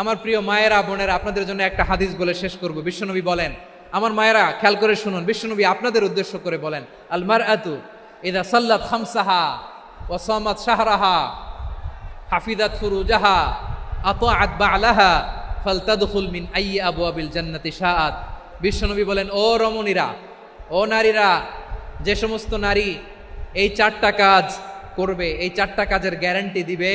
আমার প্রিয় মায়েরা, বোনেরা, আপনাদের জন্য একটা হাদিস বলে শেষ করব। বিশ্বনবী বলেন, আমার মায়েরা, খেয়াল করে শুনুন, বিশ্বনবী আপনাদের উদ্দেশ্য করে বলেন আল মার আতু ইদা সাল্লাত খামসাহা ওয়াসামাত শাহরাহা হাফিদাত ফুরুজাহা আত আতাআত বালাহা ফালতাদখুল মিন আইয়ি আবওয়াবিল জান্নাতি শাআত। বিশ্বনবী বলেন, ও রমণীরা, ও নারীরা, যে সমস্ত নারী এই চারটা কাজ করবে, এই চারটা কাজের গ্যারান্টি দিবে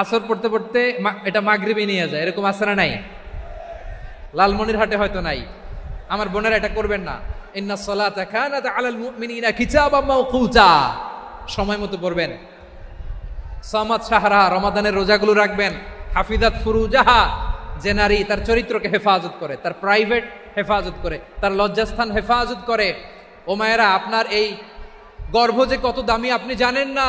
আসর পড়তে পড়তে এটা মাগরিবে নিয়ে যায়, এরকম আসরা নাই। লালমনির হাটে হয়তো নাই। আমার বোনেরা এটা করবেন না। ইন্না সলাতা কানাত আলাল মুমিনিনা কিতাবাম মাওকুতা সময় মতো পড়বেন। সামাদ সাহারা রমাদানের রোজাগুলো রাখবেন। হাফিজাত ফুরুজাহা, যে নারী তার চরিত্রকে হেফাজত করে, তার প্রাইভেট হেফাজত করে, তার লজ্জাস্থান হেফাজত করে। ও মায়েরা, আপনার এই গর্ভ যে কত দামি, আপনি জানেন না।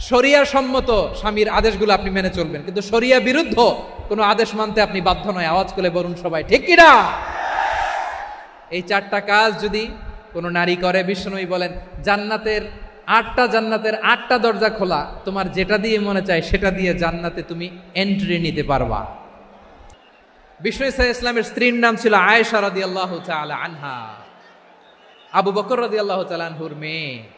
শরিয়া সম্মত স্বামীর আদেশগুলো আপনি মেনে চলবেন। কিন্তু শরিয়া বিরুদ্ধ কোনো আদেশ মানতে আপনি বাধ্য নয়। আওয়াজ করে বলুন সবাই, ঠিক কিনা? এই চারটা কাজ যদি কোনো নারী করে, বিষ্ণুই বলেন, জান্নাতের আটটা জান্নাতের আটটা দরজা খোলা, তোমার যেটা দিয়ে মনে চায় সেটা দিয়ে জান্নাতে তুমি এন্ট্রি নিতে পারবা। বিষ্ণু ইসা ইসলামের স্ত্রীর নাম ছিল আয়েশা রাদি আল্লাহ আনহা। আবু বকর রাদি আল্লাহ আনহুর মেয়ে।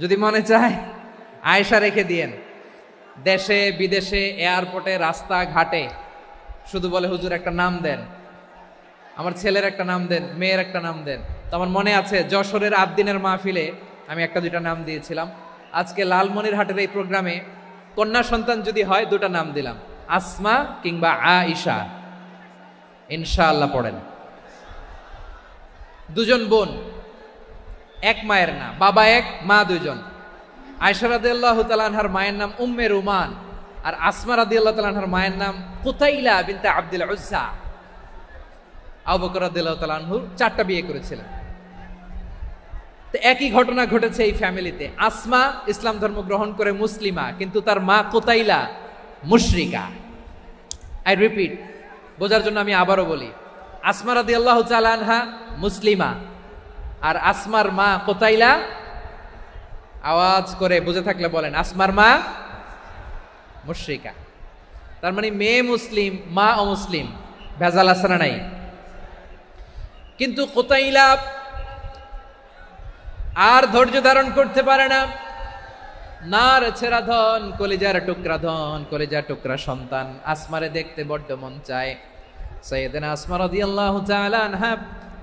যদি মনে চায়, আয়েশা রেখে দিয়েন। দেশে, বিদেশে, এয়ারপোর্টে রাস্তা ঘাটে শুধু বলে, হুজুর, একটা নাম দেন। আমার ছেলের একটা নাম দেন, মেয়ের একটা নাম দেন। তো আমার মনে আছে, যশোরের আট দিনের মাহফিলে আমি একটা দুইটা নাম দিয়েছিলাম। আজকে লালমনির হাটের এই প্রোগ্রামে কন্যা সন্তান যদি হয়, দুটা নাম দিলাম। আসমা কিংবা আইসা ইনশাআল্লাহ পড়েন। দুজন বোন। এক মায়ের না, বাবা এক, মা দুজন আয়সা রাদি আল্লাহ তালানহার মায়ের নাম উম্মে রুমান, আর আসমা রাদি আল্লাহ তালানহার মায়ের নাম কুতাইলা বিনতে আব্দুল উজ্জা। আবু বকর রাদিয়াল্লাহু চারটা বিয়ে করেছিলেন। তো একই ঘটনা ঘটেছে এই ফ্যামিলিতে। আসমা ইসলাম ধর্ম গ্রহণ করে মুসলিমা, কিন্তু তার মা কোতাইলা মুশরিকা। আই রিপিট বোঝার জন্য আমি আবারও বলি, আসমা রাদিয়াল্লাহু তাআলা আনহা মুসলিমা। আর আসমার মা কোতাইলা আওয়াজ করে বুঝে থাকলে বলেন, আসমার মা মুশরিকা। তার মানে মেয়ে মুসলিম, মা অমুসলিম, ভেজাল না নাই? কিন্তু কোতাইলা আর ধৈর্য ধারণ করতে পারে না। নার ছেড়া ধন, কলিজার টুকরা ধন, কলিজার টুকরা সন্তান। আসমারে দেখতে বড্ড মন চায়। সৈয়দিন আসমা রাদিয়াল্লাহু তাআলা আনহা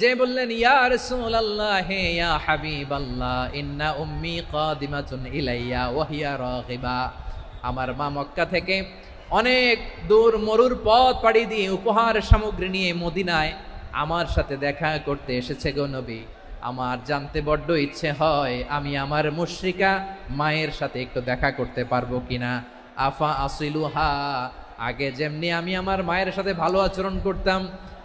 যে বললেন, ইয়া রাসূলুল্লাহ হে ইয়া হাবিবাল্লাহ, ইন্না উম্মি কাদিমাতুন ইলাইয়া, ওয়া হিয়া রাগিবা। আমার মা মক্কা থেকে অনেক দূর মরুর পথ পাড়ি দিয়ে উপহার সামগ্রী নিয়ে মদিনায় আমার সাথে দেখা করতে এসেছে গো নবী। আমার জানতে বড্ড ইচ্ছে হয় আমি আমার মুশরিকা মায়ের সাথে একটু দেখা করতে পারব কিনা। আফা আসিলু হা আগে যেমনি আমি আমার মায়ের সাথে ভালো আচরণ করতাম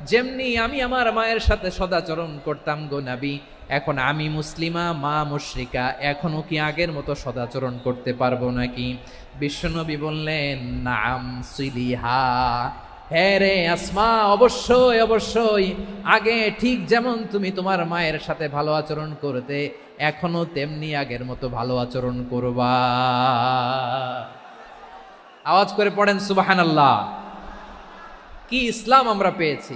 যেমনি আমি আমার মায়ের সাথে সদাচরণ করতাম গো নাবি, এখন আমি মুসলিমা, মা মুশরিকা এখনও কি আগের মতো সদাচরণ করতে পারব নাকি? বিশ্বনবী বললেন, নাম সিলিহা। হ্যাঁ রে আসমা, অবশ্যই অবশ্যই। আগে ঠিক যেমন তুমি তোমার মায়ের সাথে ভালো আচরণ করতে, এখনও তেমনি আগের মতো ভালো আচরণ করবা। আওয়াজ করে পড়েন সুবাহান আল্লাহ কি ইসলাম আমরা পেয়েছি।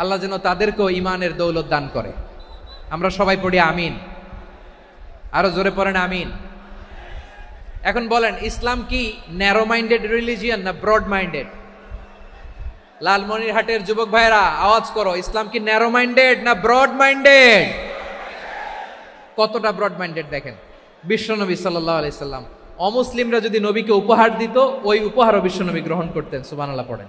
আল্লাহ যেন তাদেরকেও ইমানের দৌলত দান করে। আমরা সবাই পড়ি আমিন। আরও জোরে পড়েন আমিন। এখন বলেন, ইসলাম কি ন্যারো মাইন্ডেড রিলিজিয়ান না ব্রড মাইন্ডেড লালমনিরহাটের যুবক ভাইরা আওয়াজ করো, ইসলাম কি ন্যারো মাইন্ডেড না ব্রড মাইন্ডেড কতটা ব্রড মাইন্ডেড দেখেন? বিশ্বনবী সাল্লাহ আলাইসাল্লাম অমুসলিমরা যদি নবীকে উপহার দিত, ওই উপহারও বিশ্বনবী গ্রহণ করতেন সুবানাল্লাহ পড়েন।